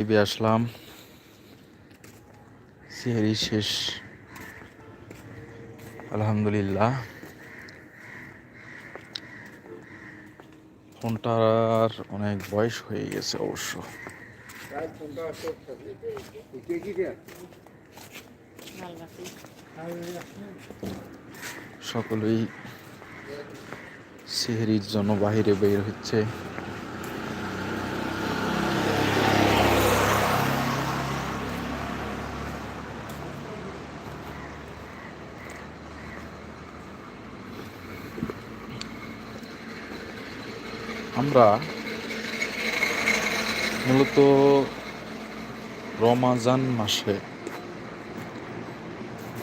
লাইভে আসলাম। সিহারি শেষ। আলহামদুলিল্লাহ। ফোনটার অনেক বয়স হয়ে গেছে অবশ্য। সকলেই সিহারির জন্য বাহিরে বের হচ্ছে। আমরা মূলত রমাজান মাসে,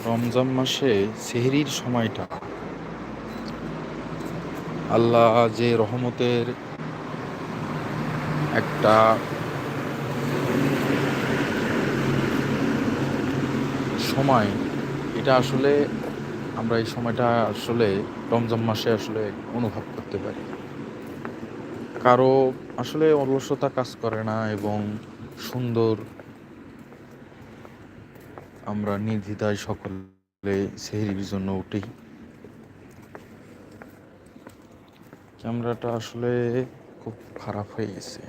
রমজান মাসে সেহরির সময়টা আল্লাহ যে রহমতের একটা সময়, এটা আসলে আমরা এই সময়টা আসলে রমজান মাসে আসলে অনুভব করতে পারি। কারও আসলে অলসতা কাজ করে না এবং সুন্দর আমরা নির্দ্বিধায় সকলে সেহরির জন্য উঠি। ক্যামেরাটা আসলে খুব খারাপ হয়ে গেছে।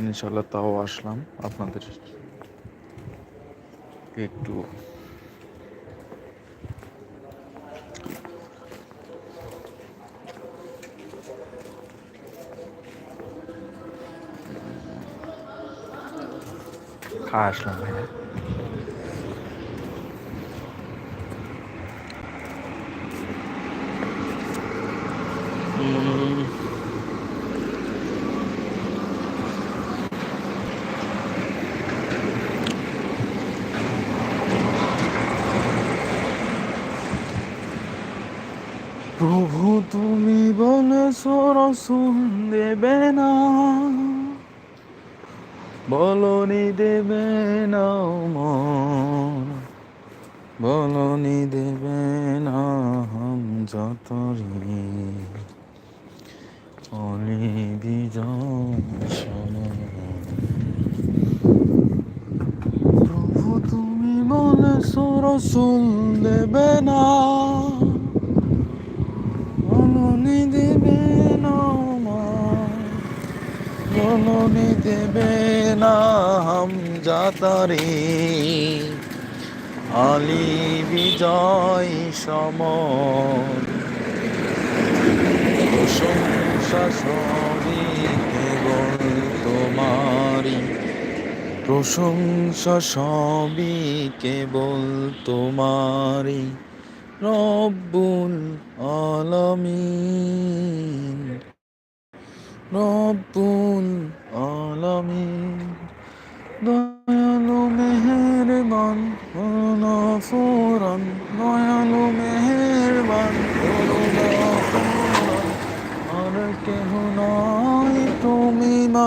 ইনশাল্লাহ তাও আসলাম আপনাদের একটু খাওয়া আসলাম ভাইয়া। প্রভু তুমি বলেছ রসুন দেবে না। বলনি দেবে না মন, বলনি দেবে না হাম যতরি। অলি প্রভু তুমি বলেছ রসুল দেবে না। যাতারে আলি বিজয় সমর। প্রশংসা সবই কেবল তোমারি প্রশংসা সবই কেবল রব্বুল আলামিন। রব্বুল আলামিন।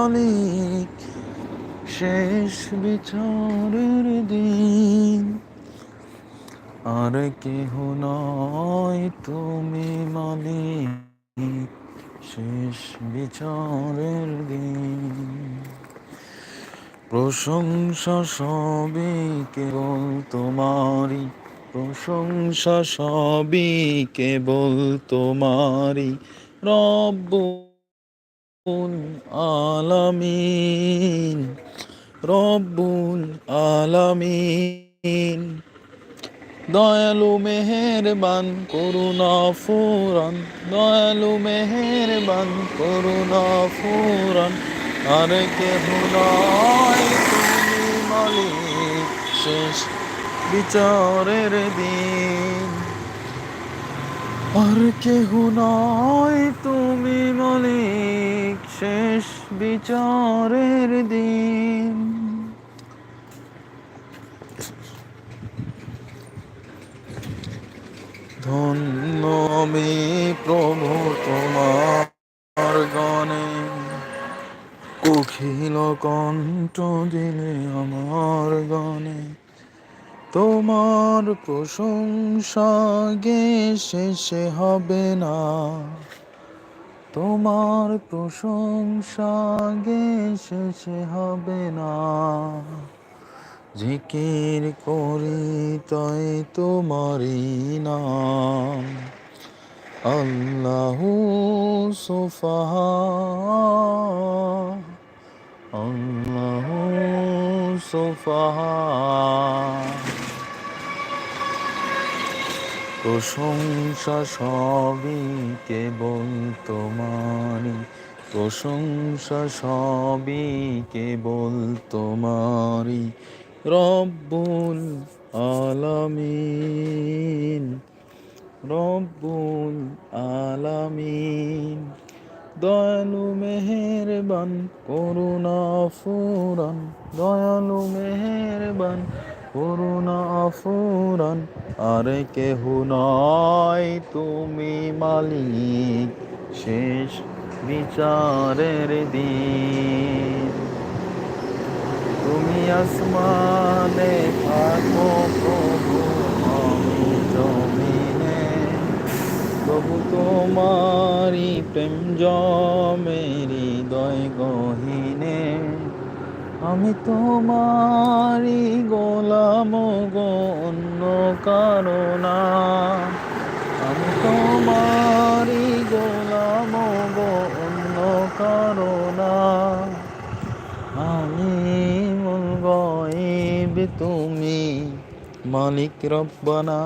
মালিক শেষ বিচারের দিন। আর কেহ নয় তুমি মালিক, শেষ বিচারের দিন। প্রশংসা সবই কেবল তোমারি প্রশংসা সবই কেবল তোমারি রব্বুল আলামিন, রব্বুল আলামিন। দয়ালু মেহেরবান, করুণা ফুরান। দয়ালু মেহেরবান, করুণা ফুরান। আর কেহ নয় মালিক, শেষ বিচারের দিন। আর কেহ নয় তুমি মালিক, শেষ বিচারের দিন। ধন্য আমি প্রভু তোমার গণে। কুখিল কণ্ঠ দিলে আমার গণে। তোমার প্রশংসা গে শেষে হবে না। তোমার প্রশংসা গে শেষে হবে না। জিকির করি তাই তোমারই নাম। আল্লাহ সোফাহা। আল্লাহ সোফাহা। প্রশংসা সবই কেবল তোমারই। প্রশংসা সবই কেবল তোমারই। রব্বুল আলামিন রব্বুল আলামিন, দয়ালু মেহেরবান করুণা ফুরান দয়ালু মেহেরবান করুণা ফুরান আর কেহ নয় তুমি মালিক। শেষ বিচারের দিন। তুমি আসমানে থাকো প্রভু, আমি জমিনে। প্রভু তোমারি প্রেম জমেরি দয় গহিনে। আমি তোমারি গোলাম। গো অন্য কারণা। আমি তোমারি গোলাম গো অন্য কারণা। আমি মূল গয়েব তুমি মালিক রব্বানা।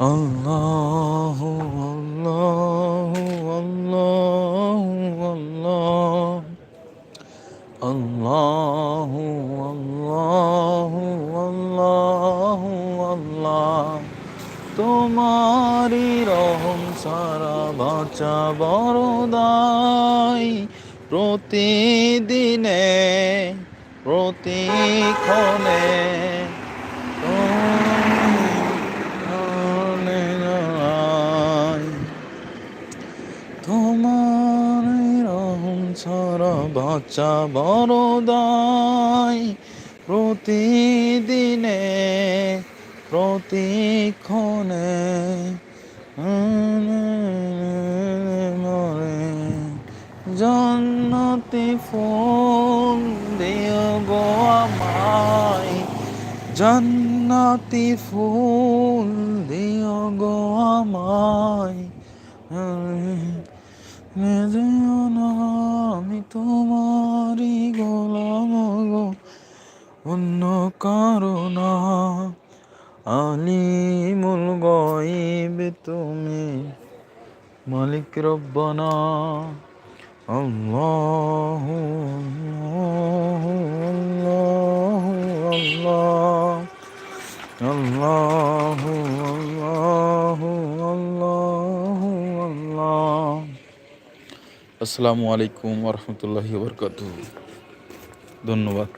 আল্লাহ আল্লাহ আল্লাহ। الله الله الله الله তোমারি রহম সারা বাঁচা বড়দাই প্রতিদিনে প্রতিক্ষণে বাচ্চা বড়দাই প্রতিদিনে প্রতিক্ষণে মরে জন্নতি ফুল দিও গো আমায়। জান্নাতি ফুল গয়েব তুমি, মালিক রব্বানা, আল্লাহ আল্লাহ আল্লাহ আল্লাহ আল্লাহ আল্লাহ আসসালামু আলাইকুম ওরহমতুল্লাহি বরকাত ধন্যবাদ।